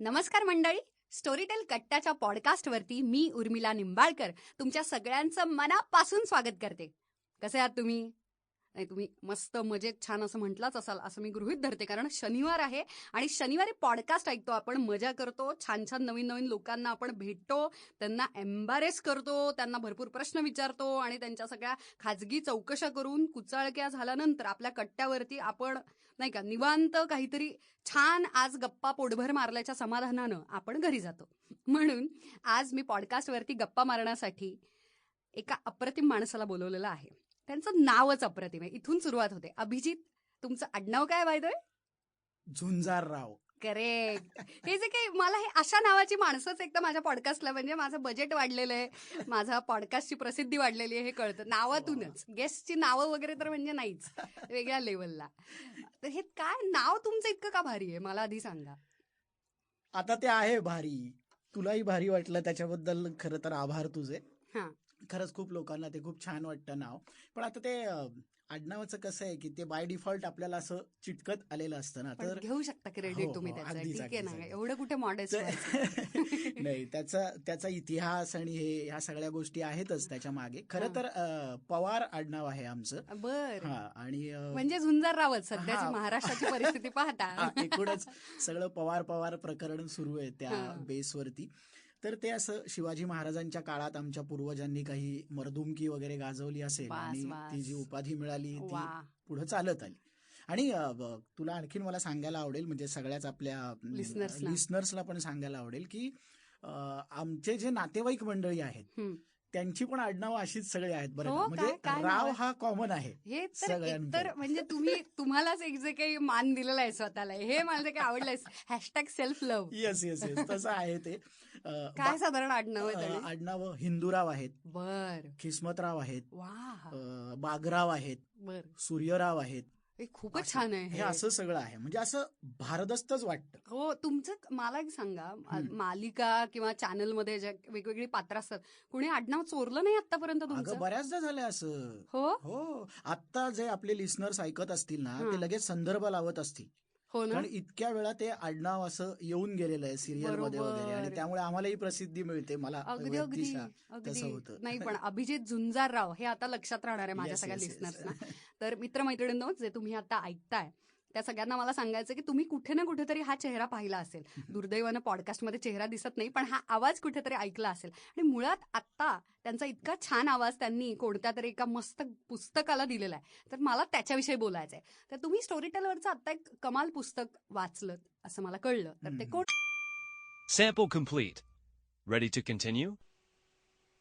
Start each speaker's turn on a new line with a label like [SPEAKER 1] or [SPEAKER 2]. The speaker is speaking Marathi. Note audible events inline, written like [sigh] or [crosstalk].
[SPEAKER 1] नमस्कार मंडळी. स्टोरीटेल कट्टाच्या पॉडकास्टवरती मी उर्मिला निंबाळकर तुमच्या सगळ्यांचं मनापासून स्वागत करते. कसे आहात तुम्ही? नाही तुम्ही मस्त मजेत छान असं म्हटलाच असाल असं मी गृहित धरते. कारण शनिवार आहे आणि शनिवारी पॉडकास्ट ऐकतो आपण मजा करतो छान छान नवीन नवीन लोकांना आपण भेटतो त्यांना एम्बॅरेस करतो त्यांना भरपूर प्रश्न विचारतो आणि त्यांच्या सगळ्या खाजगी चौकशा करून कुचाळक्या झाल्यानंतर आपल्या कट्ट्यावरती आपण नाही का निवांत काहीतरी छान आज गप्पा पोटभर मारल्याच्या समाधानानं आपण घरी जातो. म्हणून आज मी पॉडकास्टवरती गप्पा मारण्यासाठी एका अप्रतिम माणसाला बोलवलेलं आहे. त्यांचं नावच अप्रतिम आहे. इथून सुरुवात होते. अभिजित तुमचं आडनाव काय वायदोय
[SPEAKER 2] झुंजारराव.
[SPEAKER 1] करेक्ट हे जे काही मला हे अशा नावाची माणसंच एकदा माझ्या पॉडकास्टला म्हणजे माझं बजेट वाढलेलं आहे. माझा पॉडकास्टची प्रसिद्धी वाढलेली आहे हे कळतं. नावातूनच. गेस्टची नावं वगैरे तर म्हणजे नाहीच. वेगळ्या लेवलला तर हे काय नाव तुमचं इतकं का भारी आहे? मला आधी सांगा.
[SPEAKER 2] आता ते आहे भारी. तुलाही भारी वाटलं त्याच्याबद्दल खरं तर आभार तुझे.
[SPEAKER 1] हा.
[SPEAKER 2] खरंच खूप लोकांना ते खूप छान वाटतं नाव. पण आता ते आडनावाचं कसं आहे की ते बाय डिफॉल्ट आपल्याला असं चिटकत आलेलं असतं ना. तर
[SPEAKER 1] घेऊ शकता क्रेडिट
[SPEAKER 2] हो,
[SPEAKER 1] तुम्ही
[SPEAKER 2] हो,
[SPEAKER 1] ठीक आहे ना. एवढं कुठे
[SPEAKER 2] ते- [laughs] नाही त्याचा त्याचा इतिहास आणि हे ह्या सगळ्या गोष्टी आहेतच
[SPEAKER 1] त्याच्यामागे.
[SPEAKER 2] खरं तर पवार आडनाव आहे आमचं.
[SPEAKER 1] बर.
[SPEAKER 2] आणि
[SPEAKER 1] म्हणजे झुंजार रावत सध्याची. महाराष्ट्राची परिस्थिती [laughs] पाहता.
[SPEAKER 2] एकूणच सगळं पवार पवार प्रकरण सुरू आहे त्या. बेसवरती तर ते असं शिवाजी महाराजांच्या काळात आमच्या पूर्वजांनी काही मर्दुमकी वगैरे गाजवली असेल आणि. ती जी उपाधी मिळाली ती पुढे चालत आली आणि तुला आणखीन मला सांगायला आवडेल म्हणजे सगळ्याच आपल्या. लिस्नर्सला पण सांगायला आवडेल की आमचे जे नातेवाईक मंडळी आहेत. त्यांची पण आडनावं अशीच सगळे आहेत बरं
[SPEAKER 1] हो?
[SPEAKER 2] म्हणजे
[SPEAKER 1] काय
[SPEAKER 2] राव? हा कॉमन आहे
[SPEAKER 1] हे तर
[SPEAKER 2] सगळ्यांकडे.
[SPEAKER 1] एकतर म्हणजे तुम्ही तुम्हालाच एक जे काही मान दिलेला आहे स्वतःला. हे मला जे काही आवडलंय hashtag self love
[SPEAKER 2] yes yes yes तसं आहे ते. अ,
[SPEAKER 1] काय साधारण आडनाव आहे
[SPEAKER 2] अ,
[SPEAKER 1] त्याने
[SPEAKER 2] आडनावं हिंदूराव आहेत.
[SPEAKER 1] बर.
[SPEAKER 2] खिस्मतराव आहेत.
[SPEAKER 1] वा
[SPEAKER 2] अ, बागराव आहेत.
[SPEAKER 1] बर.
[SPEAKER 2] सूर्यराव आहेत.
[SPEAKER 1] खूपच छान आहे
[SPEAKER 2] हे. असं सगळं आहे. म्हणजे असं भारदस्तच वाटतं.
[SPEAKER 1] हो तुमचं मला एक सांगा. मालिका किंवा चॅनलमध्ये जे वेगवेगळी पात्र असतात कुणी आडनाव चोरलं नाही आतापर्यंत तुमचं?
[SPEAKER 2] बऱ्याचदा झालंय असं.
[SPEAKER 1] हो?
[SPEAKER 2] हो. आता जे आपले लिस्नर्स ऐकत असतील ना. ते लगेच संदर्भ लावत असतील.
[SPEAKER 1] हो ना
[SPEAKER 2] कारण इतक्या वेळा ते आडनाव असं येऊन गेलेलं आहे सिरियलमध्ये वगैरे आणि. त्यामुळे आम्हालाही प्रसिद्धी मिळते मला
[SPEAKER 1] अगदी अगदी
[SPEAKER 2] व्यक्तिशः
[SPEAKER 1] अगदी
[SPEAKER 2] तसं होतं.
[SPEAKER 1] नाही पण अभिजित झुंजारराव हे आता लक्षात राहणार आहे माझ्या
[SPEAKER 2] Yes,
[SPEAKER 1] सगळ्या
[SPEAKER 2] yes, yes.
[SPEAKER 1] लिस्नर्सना तर मित्रमैत्रिणींनो जे तुम्ही आता ऐकताय त्या सगळ्यांना मला सांगायचं की तुम्ही कुठे ना कुठेतरी हा चेहरा पाहिला असेल. दुर्दैवानं पॉडकास्टमध्ये चेहरा दिसत नाही पण हा आवाज कुठेतरी ऐकला असेल. आणि मुळात आत्ता त्यांचा इतका छान आवाज त्यांनी कोणत्या तरी एका मस्त पुस्तकाला दिलेला आहे. तर मला त्याच्याविषयी बोलायचं आहे तर तुम्ही स्टोरी टेलवरचं आत्ता एक कमाल पुस्तक वाचलं असं मला कळलं. तर ते. कोण?
[SPEAKER 3] Sample complete. Ready to continue?